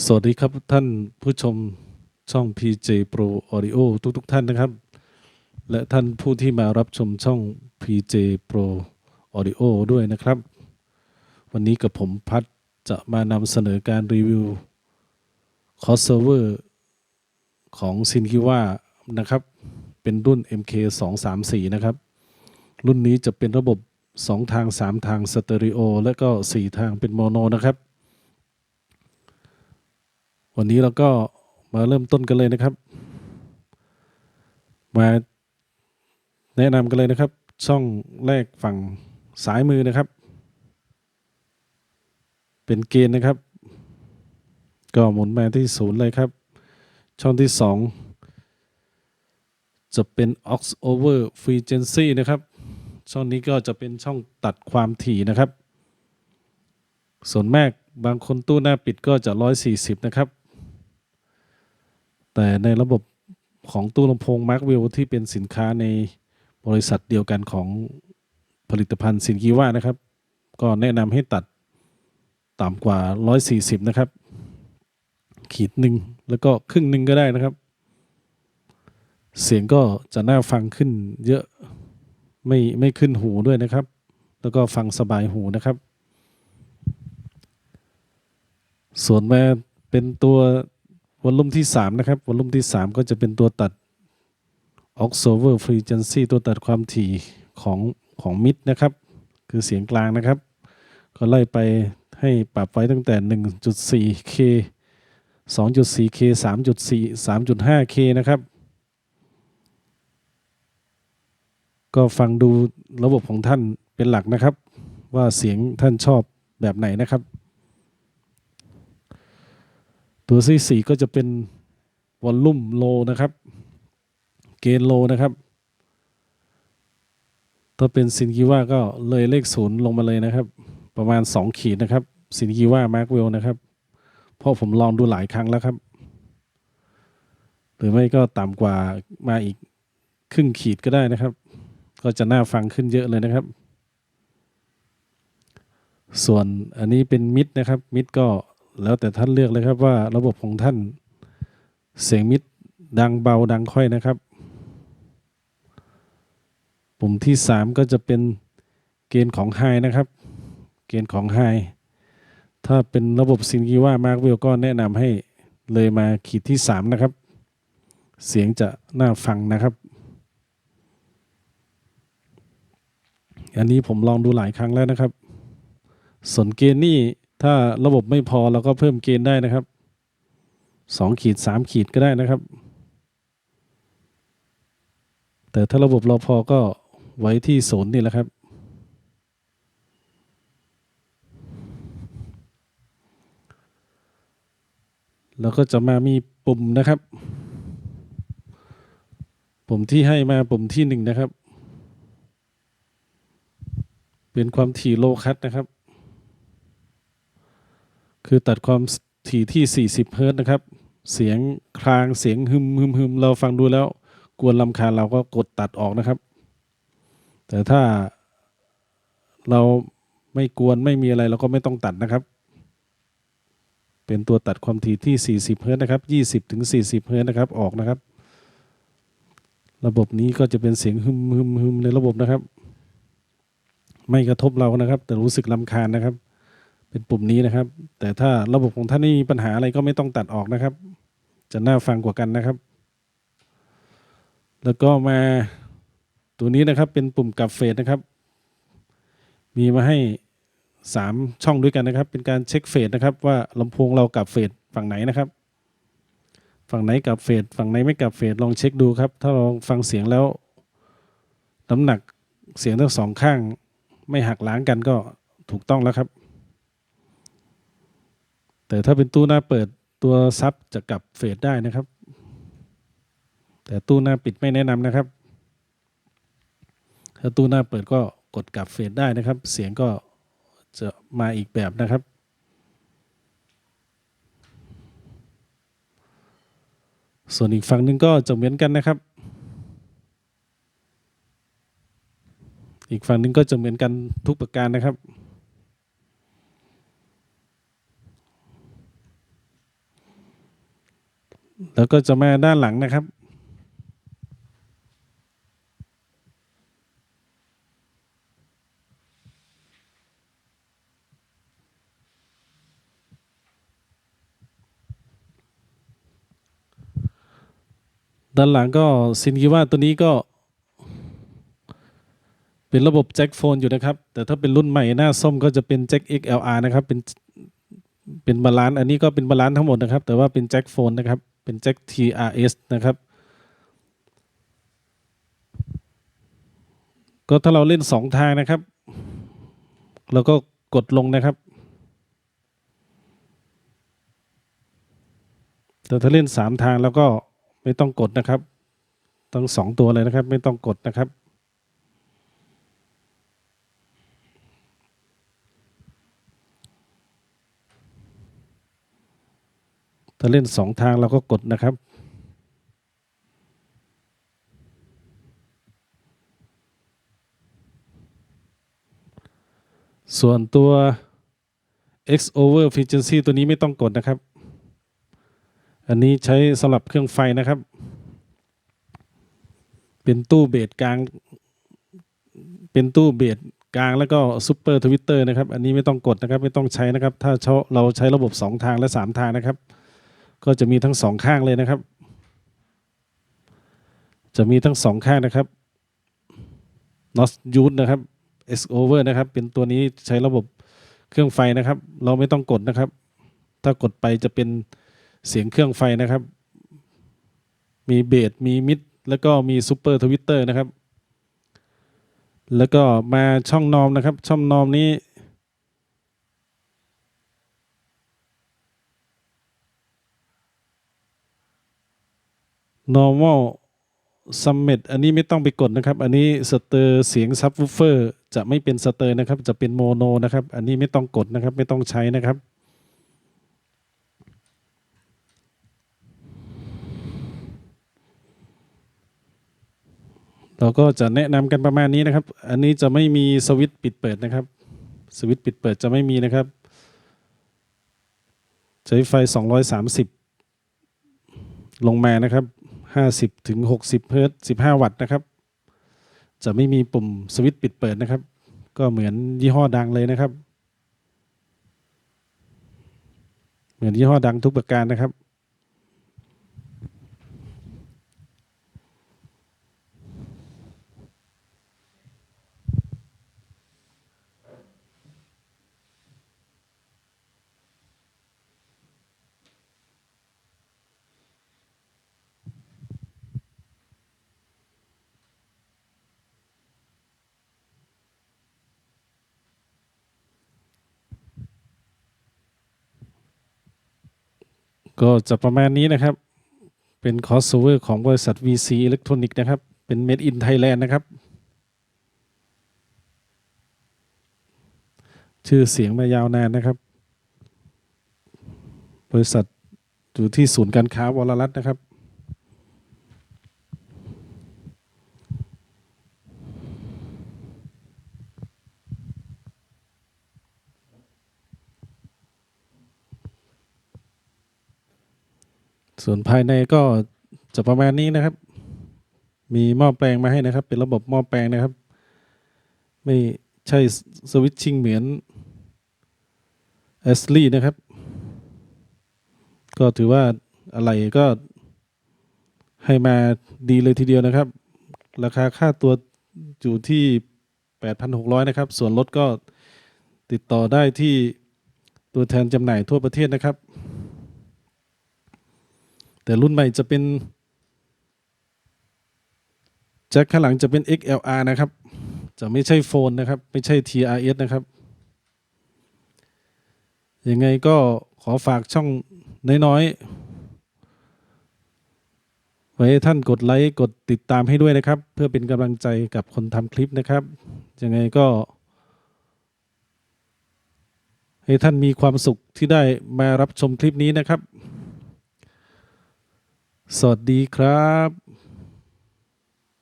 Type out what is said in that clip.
สวัสดีครับท่านผู้ชมช่อง PJ Pro Audio ทุกทุกๆท่านนะครับ และท่านผู้ที่มารับชมช่อง PJ Pro Audio ด้วยนะครับ วันนี้กับผมพัดจะมานำเสนอการรีวิวคอสเซอร์เวอร์ของซินคิว่านะครับ เป็นรุ่น MK 2 3 4นะครับ รุ่นนี้จะเป็นระบบ 2 ทาง 3 ทางสเตอริโอและก็ 4 ทางเป็นโมโนนะครับ วันนี้เราก็มาเริ่มต้นกันเลยนะครับ มาแนะนำกันเลยนะครับ ช่องแรกฝั่งซ้ายมือนะครับ เป็นเกณฑ์นะครับ ก็หมุนมาที่ศูนย์เลยครับ ช่องที่สองจะเป็น ox over frequency นะครับ ช่องนี้ก็จะเป็นช่องตัดความถี่นะครับ ส่วนมากบางคนตู้หน้าปิดก็จะ 140 นะครับ แต่ในระบบของตู้ลำโพงมาร์กวิลที่เป็นสินค้าในบริษัทเดียวกันของผลิตภัณฑ์สินกีว่านะครับ ก็แนะนำให้ตัดต่ำกว่า 140 นะครับ ขีดหนึ่งแล้วก็ครึ่งหนึ่งก็ได้นะครับ เสียงก็จะน่าฟังขึ้นเยอะไม่ไม่ขึ้นหูด้วยนะครับ แล้วก็ฟังสบายหูนะครับ ส่วนมาเป็นตัว วอลลุ่มที่ 3 นะครับ วอลลุ่มที่ 3 ก็จะเป็นตัวตัด Oxover Frequency ตัวตัดความถี่ของของมิดนะครับ คือเสียงกลางนะครับ ก็ไล่ไปให้ปรับไว้ตั้งแต่ 1.4K 2.4K 3.4 3.5K นะครับ ก็ฟังดูระบบของท่านเป็นหลักนะครับ ว่าเสียงท่านชอบแบบไหนนะครับ ตัวที่สี่ก็จะเป็นวอลลุ่มโลนะครับ เกนโลนะครับ ถ้าเป็นซินกิว่าก็เลยเลขศูนย์ลงมาเลยนะครับ ประมาณ 2 ขีดนะครับซินกิว่ามาร์กเวลนะครับเพราะผมลองดูหลายครั้งแล้วครับ หรือไม่ก็ต่ำกว่ามาอีกครึ่งขีดก็ได้นะครับ ก็จะน่าฟังขึ้นเยอะเลยนะครับ ส่วนอันนี้เป็นมิดนะครับ มิดก็ แล้วแต่ท่านเลือกเลยครับว่าระบบของท่านเสียงมิดดังเบาดังค่อยนะครับ ปุ่มที่ 3 ก็จะเป็นเกณฑ์ของไฮนะครับ เกณฑ์ของไฮถ้าเป็นระบบซินกีว่ามาร์กวิลก็แนะนำให้เลยมาขีดที่ 3 นะครับ เสียงจะน่าฟังนะครับ อันนี้ผมลองดูหลายครั้งแล้วนะครับ ส่วนเกณฑ์นี่ ถ้าระบบไม่พอเราก็เพิ่มเกณฑ์ได้นะครับสองขีดสามขีดก็ได้นะครับ แต่ถ้าระบบเราพอก็ไว้ที่ศูนย์นี่แหละครับ แล้วก็จะมามีปุ่มนะครับ ปุ่มที่ให้มาปุ่มที่หนึ่งนะครับ เป็นความถี่โลคัตนะครับ คือตัดความถี่ที่ 40 เฮิรต์นะครับ เสียงคลางเสียงฮึมฮึมฮึมเราฟังดูแล้วกวนลำคาญเราก็กดตัดออกนะครับ แต่ถ้าเราไม่กวนไม่มีอะไรเราก็ไม่ต้องตัดนะครับ เป็นตัวตัดความถี่ที่ 40 เฮิรต์นะครับ 20ถึง40 เฮิรต์นะครับออกนะครับ ระบบนี้ก็จะเป็นเสียงฮึมฮึมฮึมในระบบนะครับ ไม่กระทบเรานะครับ แต่รู้สึกลำคาญนะครับ เป็นปุ่มนี้นะครับ แต่ถ้าระบบของท่านไม่มีปัญหาอะไรก็ไม่ต้องตัดออกนะครับ จะน่าฟังกว่ากันนะครับ แล้วก็มาตัวนี้นะครับเป็นปุ่มกลับเฟสนะครับ มีมาให้สามช่องด้วยกันนะครับ เป็นการเช็คเฟสนะครับ ว่าลำโพงเรากลับเฟสฝั่งไหนนะครับ ฝั่งไหนกลับเฟสฝั่งไหนไม่กลับเฟสลองเช็คดูครับ ถ้าลองฟังเสียงแล้วน้ำหนักเสียงทั้งสองข้าง ไม่หักล้างกันก็ถูกต้องแล้วครับ แต่ถ้าเป็นตู้หน้าเปิดตัวซับจะกลับเฟดได้นะครับ แต่ตู้หน้าปิดไม่แนะนำนะครับ ถ้าตู้หน้าเปิดก็กดกลับเฟดได้นะครับ เสียงก็จะมาอีกแบบนะครับส่วนอีกฝั่งหนึ่งก็จะเหมือนกันนะครับ อีกฝั่งหนึ่งก็จะเหมือนกันทุกประการนะครับ แล้วก็จะมาด้านหลังนะครับ ด้านหลังก็ซินคิดว่าตัวนี้ก็ เป็นระบบแจ็คโฟนอยู่นะครับ แต่ถ้าเป็นรุ่นใหม่หน้าส้มก็จะเป็นแจ็ค XLR นะครับ เป็นเป็นบาลานซ์อันนี้ก็เป็นบาลานซ์ทั้งหมดนะครับ แต่ว่าเป็นแจ็คโฟนนะครับ เป็นแจ็ค TRS นะครับ ก็ถ้าเราเล่นสองทางนะครับเราก็กดลงนะครับ แต่ถ้าเล่นสามทางแล้วก็ไม่ต้องกดนะครับต้องสองตัวเลยนะครับ ไม่ต้องกดนะครับ ถ้าเล่นสองทางเราก็กดนะครับส่วนตัว X over efficiency ตัวนี้ไม่ต้องกดนะครับ อันนี้ใช้สำหรับเครื่องไฟนะครับ เป็นตู้เบสกลาง เป็นตู้เบสกลางแล้วก็ซูเปอร์ทวิตเตอร์นะครับ อันนี้ไม่ต้องกดนะครับ ไม่ต้องใช้นะครับ ถ้าเราใช้ระบบสองทางและสามทางนะครับ ก็จะมีทั้งสองข้างเลยนะครับ จะมีทั้งสองข้างนะครับ not use นะครับ X over นะครับ เป็นตัวนี้ใช้ระบบเครื่องไฟนะครับ เราไม่ต้องกดนะครับ ถ้ากดไปจะเป็นเสียงเครื่องไฟนะครับ มีเบสมีมิดแล้วก็มีซูเปอร์ทวิตเตอร์นะครับ แล้วก็มาช่องนอมนะครับ ช่องนอมนี้ normal summit อันนี้ไม่ต้องไปกดนะครับ อันนี้สเตอร์เสียงซับวูเฟอร์จะไม่เป็นสเตอร์นะครับ จะเป็นโมโนนะครับ อันนี้ไม่ต้องกดนะครับ ไม่ต้องใช้นะครับเราก็จะแนะนำกันประมาณนี้นะครับ อันนี้จะไม่มีสวิตช์ปิดเปิดนะครับ สวิตช์ปิดเปิดจะไม่มีนะครับ ใช้ไฟ 230 ลงมานะครับ 50ถึง60เฮิร์ตซ15 วัตต์นะครับ จะไม่มีปุ่มสวิตช์ปิดเปิดนะครับ ก็เหมือนยี่ห้อดังเลยนะครับ เหมือนยี่ห้อดังทุกประการนะครับ ก็จะประมาณนี้นะครับ เป็นคอสเวอร์ของบริษัท VC อิเล็กทรอนิกส์นะครับ เป็น Made in Thailand นะครับ ชื่อเสียงมายาวนานนะครับ บริษัทอยู่ที่ศูนย์การค้าวรรัตน์นะครับ ส่วนภายในก็จะประมาณนี้นะครับ มีหม้อแปลงมาให้นะครับ เป็นระบบหม้อแปลงนะครับ ไม่ใช่สวิตชิ่งเหมือนเอสลี่นะครับ ก็ถือว่าอะไรก็ให้มาดีเลยทีเดียวนะครับ ราคาค่าตัวอยู่ที่ 8,600 นะครับ ส่วนลดก็ติดต่อได้ที่ตัวแทนจำหน่ายทั่วประเทศนะครับ แต่รุ่นใหม่จะเป็นแจ็คข้างหลังจะเป็น XLR นะครับ จะไม่ใช่โฟนนะครับ ไม่ใช่ TRS นะครับ ยังไงก็ขอฝากช่องน้อยๆ ไว้ให้ท่านกดไลค์ กดติดตามให้ด้วยนะครับ เพื่อเป็นกำลังใจกับคนทำคลิปนะครับ ยังไงก็ ให้ท่านมีความสุขที่ได้มารับชมคลิปนี้นะครับ สวัสดีครับ